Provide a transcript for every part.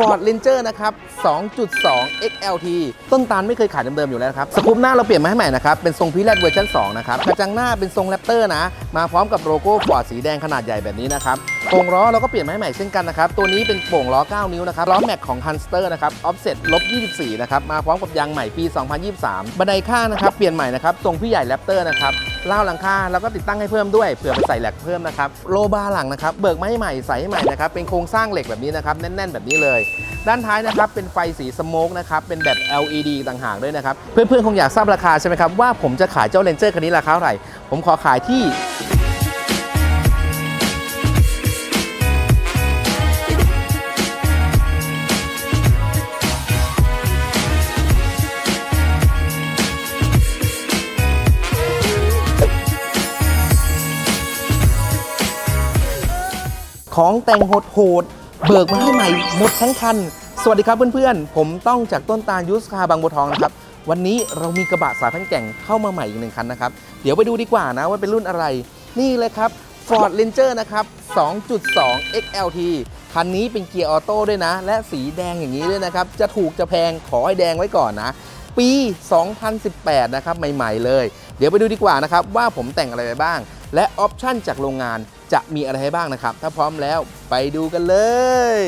Ford Ranger นะครับ 2.2 XLT ต้นตาลไม่เคยขายเดิมๆอยู่แล้วนะครับ สกูปหน้าเราเปลี่ยนมาให้ใหม่นะครับ เป็นทรงพิแรดเวอร์ชัน2นะครับ กระจังหน้าเป็นทรงแรปเตอร์นะ มาพร้อมกับโลโก้ Ford สีแดงขนาดใหญ่แบบนี้นะครับโป่งล้อเราก็เปลี่ยนมาให้ใหม่เช่นกันนะครับ ตัวนี้เป็นโป่งล้อ 9 นิ้วนะครับ ล้อแม็กของ Hunster นะครับ Offset ลบ 24 นะครับ มาพร้อมกับยางใหม่ปี 2023 บันไดข้างนะครับ เปลี่ยนใหม่นะครับ ทรงพี่ใหญ่แรปเตอร์นะครับ เล่าหลังคาแล้วก็ติดตั้งให้เพิ่มด้วยเผื่อไปใส่แหลกเพิ่มนะครับโลบาร์หลังนะครับเบิกมาให้ใหม่ใส่ให้ใหม่นะครับเป็นโครงสร้างเหล็กแบบนี้นะครับแน่น ๆ แบบนี้เลย ด้านท้ายนะครับเป็นไฟสีสโมกนะครับเป็นแบบ LED ต่างหากด้วยนะครับเพื่อนๆคงอยากทราบราคาใช่ไหมครับว่าผมจะขายเจ้าเลนเจอร์คันนี้ราคาเท่าไหร่ผมขอขายที่ ของแต่งโหดๆเบิกมาให้ใหม่หมดทั้งคัน สวัสดีครับเพื่อนๆ ผมต้องจากต้นตาลยุสคาบางบัวทองนะครับ วันนี้เรามีกระบะสายพันแก่งเข้ามาใหม่อีกหนึ่งคันนะครับ เดี๋ยวไปดูดีกว่านะว่าเป็นรุ่นอะไร นี่เลยครับ Ford Ranger นะครับ 2.2 XLT คันนี้เป็นเกียร์ออโต้ด้วยนะ และสีแดงอย่างนี้ด้วยนะครับ จะถูกจะแพงขอให้แดงไว้ก่อนนะ ปี 2018 นะครับ ใหม่ ๆ เลย เดี๋ยวไปดูดีกว่านะครับ ว่าผมแต่งอะไรไปบ้าง และออปชั่นจากโรงงาน จะมีอะไรให้บ้างนะครับ ถ้าพร้อมแล้วไปดูกันเลย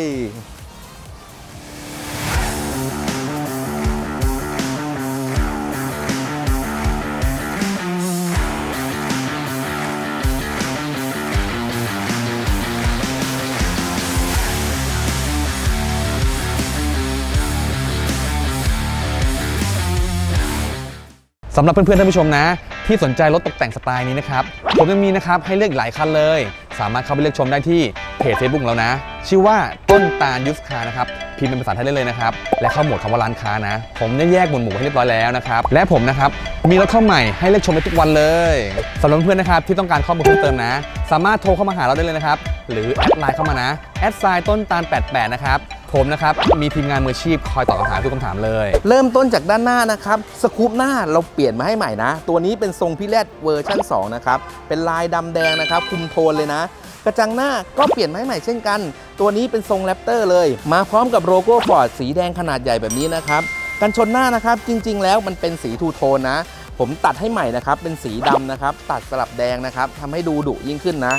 สำหรับเพื่อนๆท่านผู้ชมนะ ที่สนใจรถตกแต่งสไตล์นี้นะครับ ผมยังมีนะครับให้เลือกหลายคันเลย สามารถเข้าไปเลือกชมได้ที่เพจ Facebook ของเรานะ ชื่อว่าต้นตาลยุสคานะครับ พิมพ์เป็นภาษาไทยได้เลยนะครับ และเข้าหมวดคำว่าร้านค้านะ ผมได้แยกหมวดหมู่ให้เรียบร้อยแล้วนะครับ และผมนะครับ มีรถเข้าใหม่ให้เลือกชมได้ทุกวันเลยสำหรับเพื่อนๆนะครับที่ต้องการข้อมูลเพิ่มเติมนะ สามารถโทรเข้ามาหาเราได้เลยนะครับ หรือแอดไลน์เข้ามานะแอดไซน์ต้นตาล88นะครับ ผมนะครับ มีทีมงานมืออาชีพคอยตอบคำถามทุกคำถามเลย เริ่มต้นจากด้านหน้านะครับสกูปหน้าเราเปลี่ยนมาให้ใหม่นะ ตัวนี้เป็นทรงพิแรดเวอร์ชัน2 นะครับ เป็นลายดำแดงนะครับ คุมโทนเลยนะ กระจังหน้าก็เปลี่ยนมาให้ใหม่เช่นกัน ตัวนี้เป็นทรงแรปเตอร์เลย มาพร้อมกับโลโก้ฟอร์ดสีแดงขนาดใหญ่แบบนี้นะครับกันชนหน้านะครับจริง ๆ แล้วมันเป็นสีทูโทนนะ ผมตัดให้ใหม่นะครับเป็นสีดำนะครับตัดสลับแดงนะครับทำให้ดูดุยิ่งขึ้นนะ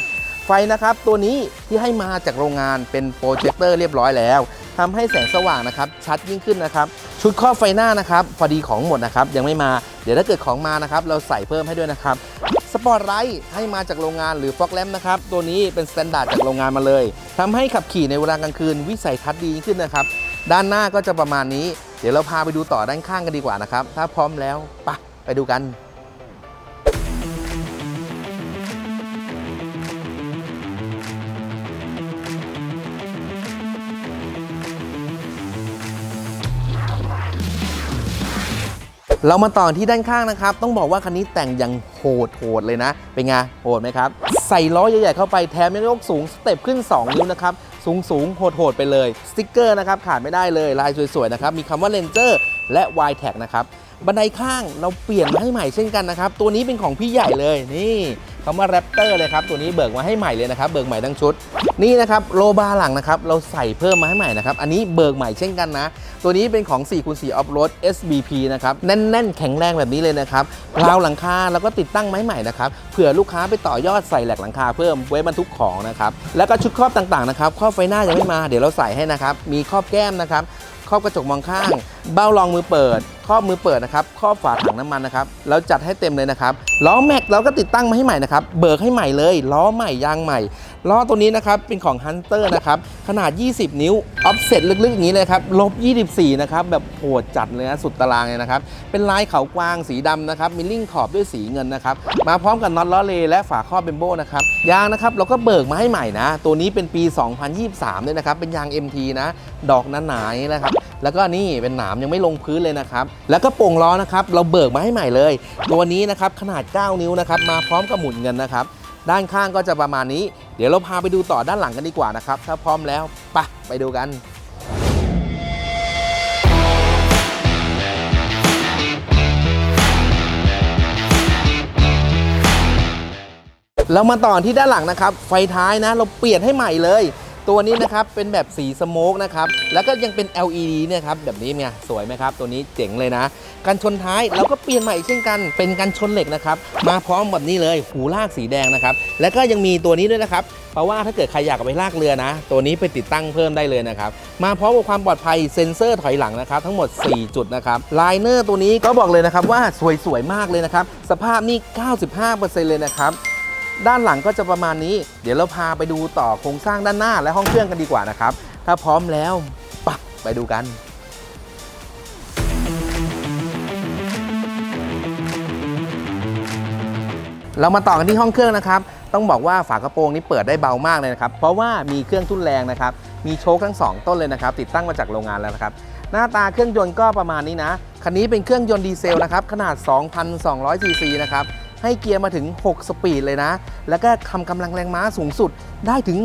ไฟนะครับตัวนี้ที่ให้มาจากโรงงานเป็นโปรเจคเตอร์เรียบร้อยแล้วทำให้แสงสว่างนะครับชัดยิ่งขึ้นนะครับ ชุดครอบไฟหน้านะครับพอดีของหมดนะครับยังไม่มาเดี๋ยวถ้าเกิดของมานะครับเราใส่เพิ่มให้ด้วยนะครับสปอร์ตไลท์ให้มาจากโรงงานหรือฟอกแลมนะครับตัวนี้เป็นสแตนดาร์ดจากโรงงานมาเลยทำให้ขับขี่ในเวลากลางคืนวิสัยทัศน์ดียิ่งขึ้นนะครับด้านหน้าก็จะประมาณนี้ เดี๋ยวเราพาไปดูต่อด้านข้างกันดีกว่านะครับถ้าพร้อมแล้วไปไปดูกัน เรามาต่อที่ด้านข้างนะครับ ต้องบอกว่าคันนี้แต่งอย่างโหดโหดเลยนะ เป็นไงโหดไหมครับ ใส่ล้อใหญ่ๆเข้าไปแถมยังยกสูงสเต็ปขึ้น 2 นิ้วนะครับ สูงสูงโหดโหดไปเลย สติ๊กเกอร์นะครับขาดไม่ได้เลยลายสวยๆนะครับ มีคำว่าเลนเจอร์และ y t a g นะครับ บันไดข้างเราเปลี่ยนมาให้ใหม่เช่นกันนะครับ ตัวนี้เป็นของพี่ใหญ่เลยนี่ คำว่าแรปเตอร์เลยครับตัวนี้เบิกมาให้ใหม่เลยนะครับเบิกใหม่ทั้งชุด นี่นะครับโลบาร์หลังนะครับเราใส่เพิ่มมาให้ใหม่นะครับอันนี้เบิกใหม่เช่นกันนะ ตัวนี้เป็นของ4คูณ4 Off Road SBP นะครับแน่นๆ แข็งแรงแบบนี้เลยนะครับราวหลังคาแล้วก็ติดตั้งไม้ใหม่นะครับเผื่อลูกค้าไปต่อยอดใส่แหลกหลังคาเพิ่มไว้บรรทุกของนะครับแล้วก็ชุดครอบต่างๆนะครับครอบไฟหน้ายังไม่มาเดี๋ยวเราใส่ให้นะครับมีครอบแก้มนะครับครอบกระจกมองข้าง เบ้ารองมือเปิด ครอบมือเปิดนะครับครอบฝาถังน้ำมันนะครับเราจัดให้เต็มเลยนะครับล้อแม็กเราก็ติดตั้งมาให้ใหม่นะครับเบิกให้ใหม่เลยล้อใหม่ยางใหม่ล้อตัวนี้นะครับเป็นของ Hunter นะครับขนาด 20 นิ้วออฟเซ็ตลึกๆอย่างนี้เลยครับลบ 24 นะครับแบบโหดจัดเลยนะสุดตารางเลยนะครับเป็นลายเขากวางสีดำนะครับมีลิ่งขอบด้วยสีเงินนะครับมาพร้อมกับน็อตล้อเลและฝาครอบเบมโบนะครับยางนะครับเราก็เบิกมาให้ใหม่นะ ตัวนี้เป็นปี 2023 ด้วยนะครับเป็นยาง MT นะดอกหนาๆนะครับ แล้วก็นี่เป็นหนามยังไม่ลงพื้นเลยนะครับ แล้วก็โป่งล้อนะครับ เราเบิกมาให้ใหม่เลย ตัวนี้นะครับขนาด 9 นิ้วนะครับ มาพร้อมกับหมุนเงินนะครับ ด้านข้างก็จะประมาณนี้ เดี๋ยวเราพาไปดูต่อด้านหลังกันดีกว่านะครับ ถ้าพร้อมแล้วไปไปดูกันเรามาต่อที่ด้านหลังนะครับ ไฟท้ายนะ เราเปลี่ยนให้ใหม่เลย ตัวนี้นะครับเป็นแบบสีสโมกนะครับแล้วก็ยังเป็น LED เนี่ยครับแบบนี้เนี่ยสวยไหมครับ ตัวนี้เจ๋งเลยนะกันชนท้ายเราก็เปลี่ยนใหม่เช่นกันเป็นกันชนเหล็กนะครับมาพร้อมแบบนี้เลยหูลากสีแดงนะครับแล้วก็ยังมีตัวนี้ด้วยนะครับเพราะว่าถ้าเกิดใครอยากไปลากเรือนะ ตัวนี้ไปติดตั้งเพิ่มได้เลยนะครับมาพร้อมกับความปลอดภัยเซ็นเซอร์ถอยหลังนะครับทั้งหมด 4 จุดนะครับไลเนอร์ตัวนี้ก็บอกเลยนะครับว่าสวยๆมากเลยนะครับสภาพนี่ 95%เลยนะครับ ด้านหลังก็จะประมาณนี้ เดี๋ยวเราพาไปดูต่อโครงสร้างด้านหน้าและห้องเครื่องกันดีกว่านะครับ ถ้าพร้อมแล้วปะไปดูกันเรามาต่อกันที่ห้องเครื่องนะครับ ต้องบอกว่าฝากระโปรงนี้เปิดได้เบามากเลยนะครับ เพราะว่ามีเครื่องทุ่นแรงนะครับ มีโชคทั้ง 2 ต้นเลยนะครับ ติดตั้งมาจากโรงงานแล้วนะครับ หน้าตาเครื่องยนต์ก็ประมาณนี้นะ คันนี้เป็นเครื่องยนต์ดีเซลนะครับ ขนาด 2,200ซีซีนะครับ ให้เกียร์มาถึง 6 สปีดเลยนะ แล้วก็ทำกำลังแรงม้าสูงสุดได้ถึง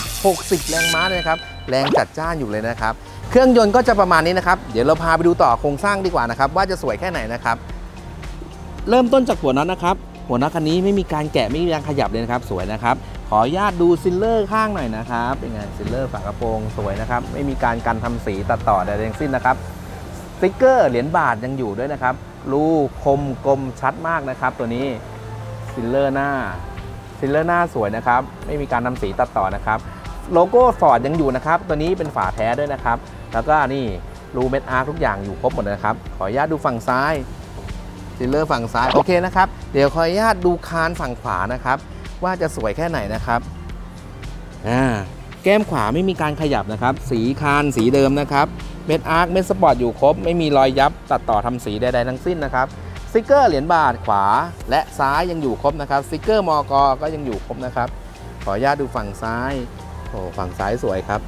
160 แรงม้าเลยครับแรงจัดจ้านอยู่เลยนะครับ เครื่องยนต์ก็จะประมาณนี้นะครับ เดี๋ยวเราพาไปดูต่อโครงสร้างดีกว่านะครับ ว่าจะสวยแค่ไหนนะครับ เริ่มต้นจากหัวน็อตนะครับ หัวน็อตคันนี้ไม่มีการแกะไม่มีการขยับเลยนะครับ สวยนะครับ ขออนุญาตดูซิลเลอร์ข้างหน่อยนะครับเป็นไงซิลเลอร์ฝากระโปรงสวยนะครับ ไม่มีการกันทำสีตัดต่อใดๆทั้งสิ้นนะครับสติกเกอร์เหรียญบาทยังอยู่ด้วยนะครับ รูคมกลมชัดมากนะครับ ตัวนี้ซิลเลอร์หน้าซิลเลอร์หน้าสวยนะครับ ไม่มีการทำสีตัดต่อนะครับ โลโก้ฟอร์ดยังอยู่นะครับ ตัวนี้เป็นฝาแท้ด้วยนะครับ แล้วก็นี่รูเม็ดอาร์ทุกอย่างอยู่ครบหมดนะครับ ขออนุญาตดูฝั่งซ้ายซิลเลอร์ฝั่งซ้ายโอเคนะครับ เดี๋ยวขออนุญาตดูคานฝั่งขวานะครับ ว่าจะสวยแค่ไหนนะครับอ่าแก้มขวาไม่มีการขยับนะครับ สีคานสีเดิมนะครับ เม็ดอาร์คเม็ดสปอร์ตอยู่ครบ ไม่มีรอยยับตัดต่อทำสีใดๆทั้งสิ้นนะครับสติกเกอร์เหรียญบาทขวาและซ้ายยังอยู่ครบนะครับสติกเกอร์มอกก็ยังอยู่ครบนะครับ ขออนุญาตดูฝั่งซ้ายโอ้ฝั่งซ้ายสวยครับ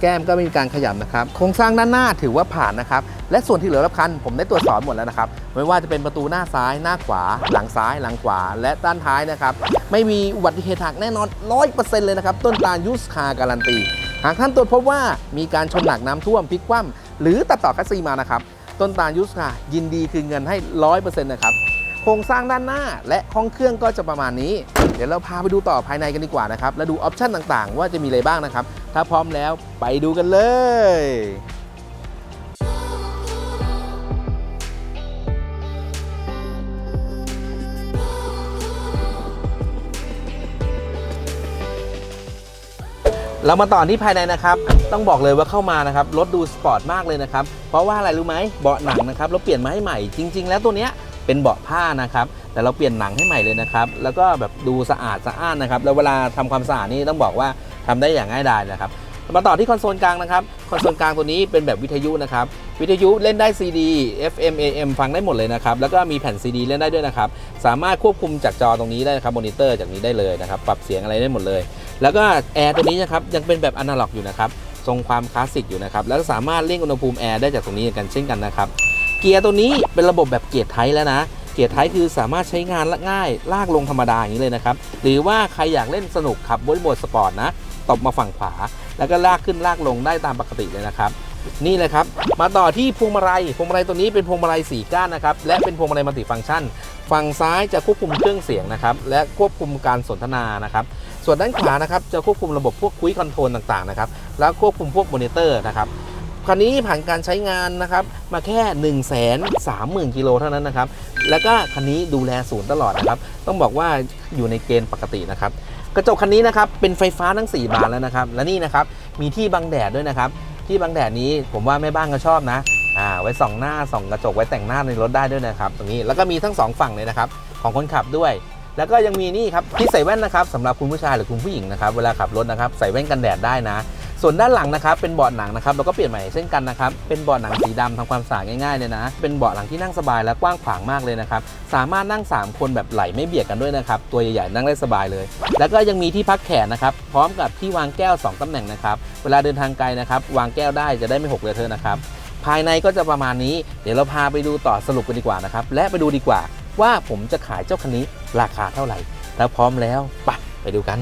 แก้มก็ไม่มีการขยับนะครับ โครงสร้างด้านหน้าถือว่าผ่านนะครับ และส่วนที่เหลือรอบคัน ผมได้ตรวจสอบหมดแล้วนะครับ ไม่ว่าจะเป็นประตูหน้าซ้ายหน้าขวา หลังซ้ายหลังขวา และด้านท้ายนะครับ ไม่มีอุบัติเหตุหักแน่นอน 100%เลยนะครับ ต้นตาลยูสคาการันตี หากท่านตรวจพบว่ามีการชนหนักน้ำท่วมพลิกคว่ำหรือตัดต่อคัสซีมานะครับ ต้นตาลยุสค่ะยินดีคืนเงินให้ร้อยเปอร์เซ็นต์นะครับโครงสร้างด้านหน้าและห้องเครื่องก็จะประมาณนี้ เดี๋ยวเราพาไปดูต่อภายในกันดีกว่านะครับ และดูออปชั่นต่างๆ ว่าจะมีอะไรบ้างนะครับ ถ้าพร้อมแล้วไปดูกันเลย เรามาต่อที่ภายในนะครับ ต้องบอกเลยว่าเข้ามานะครับรถดูสปอร์ตมากเลยนะครับ เพราะว่าอะไรรู้ไหมเบาะหนังนะครับเราเปลี่ยนมาให้ใหม่ จริง ๆ แล้วตัวเนี้ยเป็นเบาะผ้านะครับ แต่เราเปลี่ยนหนังให้ใหม่เลยนะครับ แล้วก็แบบดูสะอาดสะอ้านนะครับ แล้วเวลาทำความสะอาดนี่ต้องบอกว่าทำได้อย่างง่ายดายนะครับ มาต่อที่คอนโซลกลางนะครับ คอนโซลกลางตัวนี้เป็นแบบวิทยุนะครับ วิทยุเล่นได้ CD FM AM ฟังได้หมดเลยนะครับ แล้วก็มีแผ่น CD เล่นได้ด้วยนะครับ สามารถควบคุมจากจอตรงนี้ได้นะครับ มอนิเตอร์จากนี้ได้เลยนะครับ ปรับเสียงอะไรได้หมดเลย แล้วก็แอร์ตัวนี้นะครับยังเป็นแบบอนาล็อกอยู่นะครับทรงความคลาสสิกอยู่นะครับแล้วก็สามารถเร่งอุณหภูมิแอร์ได้จากตรงนี้กันเช่นกันนะครับเกียร์ตัวนี้เป็นระบบแบบเกียร์ไทยแล้วนะเกียร์ไทยคือสามารถใช้งานง่ายลากลงธรรมดาอย่างนี้เลยนะครับหรือว่าใครอยากเล่นสนุกขับบนโหมดสปอร์ตนะตบมาฝั่งขวา แล้วก็ลากขึ้นลากลงได้ตามปกติเลยนะครับ นี่เลยครับ มาต่อที่พวงมาลัย พวงมาลัยตัวนี้เป็นพวงมาลัย4ก้านนะครับ และเป็นพวงมาลัยมัลติฟังก์ชัน ฝั่งซ้ายจะควบคุมเครื่องเสียงนะครับ และควบคุมการสนทนานะครับ ส่วนด้านขวานะครับจะควบคุมระบบพวกคุยคอนโทรลต่างๆนะครับ แล้วควบคุมพวกมอนิเตอร์นะครับคันนี้ผ่านการใช้งานนะครับมาแค่ 1 3 0 0 0 0กิโลเท่านั้นนะครับ แล้วก็คันนี้ดูแลศูนย์ตลอดนะครับ ต้องบอกว่าอยู่ในเกณฑ์ปกตินะครับ กระจกคันนี้นะครับเป็นไฟฟ้าทั้ง 4 บานแล้วนะครับ และนี่นะครับมีที่บังแดดด้วยนะครับ ที่บังแดดนี้ผมว่าแม่บ้านก็ชอบนะอ่าไว้ส่องหน้าส่องกระจกไว้แต่งหน้าในรถได้ด้วยนะครับ ตรงนี้แล้วก็มีทั้งสองฝั่งเลยนะครับของคนขับด้วย แล้วก็ยังมีนี่ครับที่ใส่แว่นนะครับสำหรับคุณผู้ชายหรือคุณผู้หญิงนะครับเวลาขับรถนะครับใส่แว่นกันแดดได้นะ ส่วนด้านหลังนะครับเป็นเบาะหนังนะครับเราก็เปลี่ยนใหม่เช่นกันนะครับเป็นเบาะหนังสีดำทำความสะอาดง่ายๆเลยนะ เป็นเบาะหลังที่นั่งสบายและกว้างขวางมากเลยนะครับสามารถนั่ง 3 คนแบบไหลไม่เบียดกันด้วยนะครับตัวใหญ่ๆนั่งได้สบายเลย แล้วก็ยังมีที่พักแขนนะครับพร้อมกับที่วางแก้ว 2ตำแหน่งนะครับเวลาเดินทางไกลนะครับวางแก้วได้จะได้ไม่หกเลอะเทอนะครับภายในก็จะประมาณนี้เดี๋ยวเราพาไปดูต่อสรุปกันดีกว่านะครับและไปดูดีกว่าว่าผมจะขายเจ้าคันนี้ราคาเท่าไหร่ถ้าพร้อมแล้วไปไปดูกัน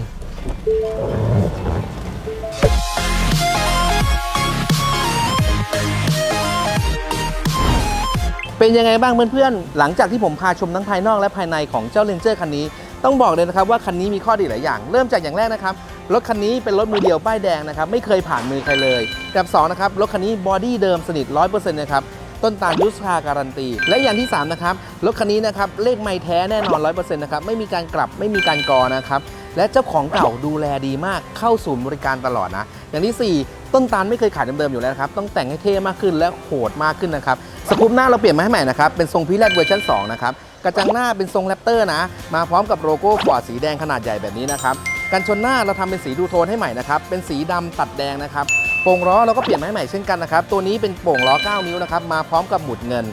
เป็นยังไงบ้างเพื่อนๆ หลังจากที่ผมพาชมทั้งภายนอกและภายในของเจ้า Ranger คันนี้ ต้องบอกเลยนะครับว่าคันนี้มีข้อดีหลายอย่าง เริ่มจากอย่างแรกนะครับ รถคันนี้เป็นรถมือเดียวป้ายแดงนะครับ ไม่เคยผ่านมือใครเลยกับ2นะครับ รถคันนี้บอดี้เดิมสนิท 100%นะครับ ต้นตาลยุสคาการันตี และอย่างที่ 3 นะครับ รถคันนี้นะครับ เลขไม่แท้แน่นอน 100%นะครับ ไม่มีการกลับ ไม่มีการกอนะครับ และเจ้าของเก่าดูแลดีมาก เข้าศูนย์บริการตลอดนะ อย่างที่ 4 ต้นตาลไม่เคยขายเดิมๆอยู่แล้วครับ ต้องแต่งให้เท่มากขึ้นและโหดมากขึ้นนะครับ สกูปหน้าเราเปลี่ยนมาให้ใหม่นะครับ เป็นทรงพีแรดเวอร์ชัน2นะครับ กระจังหน้าเป็นทรงแรปเตอร์นะ มาพร้อมกับโลโก้ฟอร์ดสีแดงขนาดใหญ่แบบนี้นะครับ กันชนหน้าเราทำเป็นสีดูโทนให้ใหม่นะครับ เป็นสีดำตัดแดงนะครับโป่งล้อเราก็เปลี่ยนมาให้ใหม่เช่นกันนะครับ ตัวนี้เป็นโป่งล้อ 9 นิ้วนะครับ มาพร้อมกับหมุดเงิน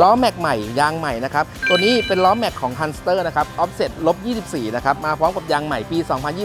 ล้อแม็กใหม่ ยางใหม่นะครับ ตัวนี้เป็นล้อแม็กของ Hunster นะครับ offset ลบ 24 นะครับ มาพร้อมกับยางใหม่ปี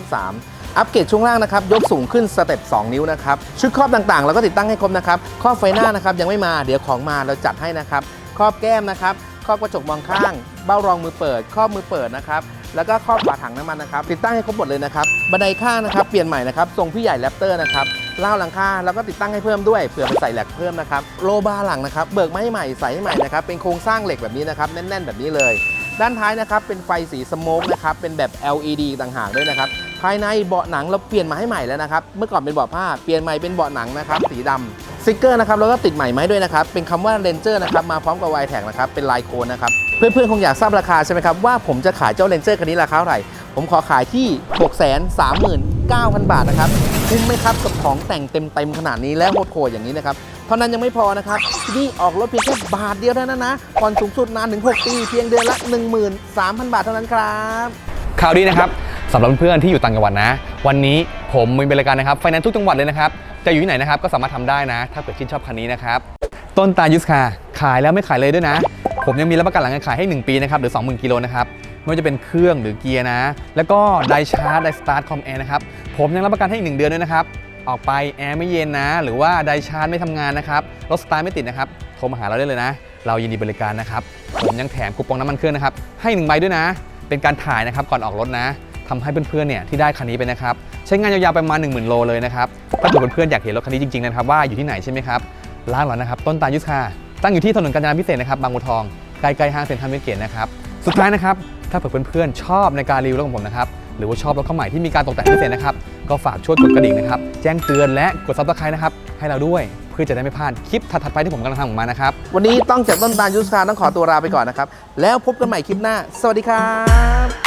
2023 อัปเกรดช่วงล่างนะครับ ยกสูงขึ้นสเต็ป 2 นิ้วนะครับ ชุดครอบต่างๆ เราก็ติดตั้งให้ครบนะครับ ครอบไฟหน้านะครับยังไม่มา เดี๋ยวของมาเราจัดให้นะครับ ครอบแก้มนะครับ ครอบกระจกมองข้าง เบ้ารองมือเปิด ครอบมือเปิดนะครับ แล้วก็ครอบฝาถังน้ำมันนะครับ ติดตั้งให้ครบหมดเลยนะครับ บันไดข้างนะครับ เปลี่ยนใหม่นะครับ ทรงพี่ใหญ่แรปเตอร์นะครับเล่าหลังคาแล้วก็ติดตั้งให้เพิ่มด้วยเผื่อไปใส่แหลกเพิ่มนะครับ โลบาร์หลังนะครับ เบิกมาให้ใหม่ใส่ให้ใหม่นะครับ เป็นโครงสร้างเหล็กแบบนี้นะครับ แน่น ๆ แบบนี้เลย ด้านท้ายนะครับ เป็นไฟสีสโมกนะครับ เป็นแบบ LED ต่างหากด้วยนะครับ ภายในเบาะหนังเราเปลี่ยนมาให้ใหม่แล้วนะครับ เมื่อก่อนเป็นเบาะผ้าเปลี่ยนใหม่เป็นเบาะหนังนะครับสีดำสติกเกอร์นะครับเราก็ติดใหม่มาให้ด้วยนะครับ เป็นคำว่าเรนเจอร์นะครับมาพร้อมกับไวแท็กนะครับเป็นลายโคนนะครับ เพื่อนๆ คงอยากทราบราคาใช่ไหมครับ ว่าผมจะขายเจ้าเรนเจอร์คันนี้ราคาเท่าไหร่ ผมขอขายที่ 639,000 บาทนะครับคุ้มไหมครับกับของแต่งเต็มๆขนาดนี้และโหดๆอย่างนี้นะครับเท่านั้นยังไม่พอนะครับที่นี่ออกรถเพียงแค่บาทเดียวเท่านั้นนะผ่อนสูงสุดนานถึง 6 ปี เพียงเดือนละ 13,000 บาทเท่านั้นครับข่าวดีนะครับ สำหรับเพื่อนๆที่อยู่ต่างจังหวัดนะ วันนี้ผมมีบริการนะครับไฟแนนซ์ทุกจังหวัดเลยนะครับ จะอยู่ที่ไหนนะครับก็สามารถทำได้นะ ถ้าเกิดชื่นชอบคันนี้นะครับ ต้นตาลยุสคาขายแล้วไม่ขายเลยด้วยนะ ผมยังมีรับประกันหลังการขายให้ 1 ปีนะครับหรือ 20,000กิโลนะครับไม่ว่าจะเป็นเครื่องหรือเกียร์นะ แล้วก็ไดชาร์จไดสตาร์ทคอมแอร์นะครับผมยังรับประกันให้อีกหนึ่งเดือนด้วยนะครับออกไปแอร์ไม่เย็นนะ หรือว่าไดชาร์จไม่ทำงานนะครับรถสตาร์ทไม่ติดนะครับโทรมาหาเราได้เลยนะ เรายินดีบริการนะครับผมยังแถมคูปองน้ำมันเครื่องนะครับให้หนึ่งใบด้วยนะ เป็นการถ่ายนะครับก่อนออกรถนะ ทำให้เพื่อนๆเนี่ยที่ได้คันนี้ไปนะครับใช้งานยาวๆไประมาณ 1 0,000 โลเลยนะครับถ้าเกิดเพื่อนๆอยากเห็นรถคันนี้จริงๆนะครับว่าอยู่ที่ไหนใช่ไหมครับร้านเรานะครับต้นตาลยุทธคาตั้งอยู่ที่ถนนกาญจนาพิเศษนะครับบางบัวทองใกล้ๆห้างเซ็นทรัลเวสเกตนะครับสุดท้ายนะครับถ้าเกิดเพื่อนๆชอบในการรีวิวรถของผมนะครับหรือว่าชอบรถเข้าใหม่ที่มีการตกแต่งพิเศษนะครับก็ฝากช่วยกดกระดิ่งนะครับแจ้งเตือนและกดซับสไครต์นะครับให้เราด้วยเพื่อจะได้ไม่พลาดคลิปถัดๆไปที่ผมกำลังทำออกมานะครับวันนี้ต้องจากต้นตาลยุทธคาต้องขอตัวลาไปก่อนนะครับแล้วพบกันใหม่คลิปหน้า สวัสดีครับ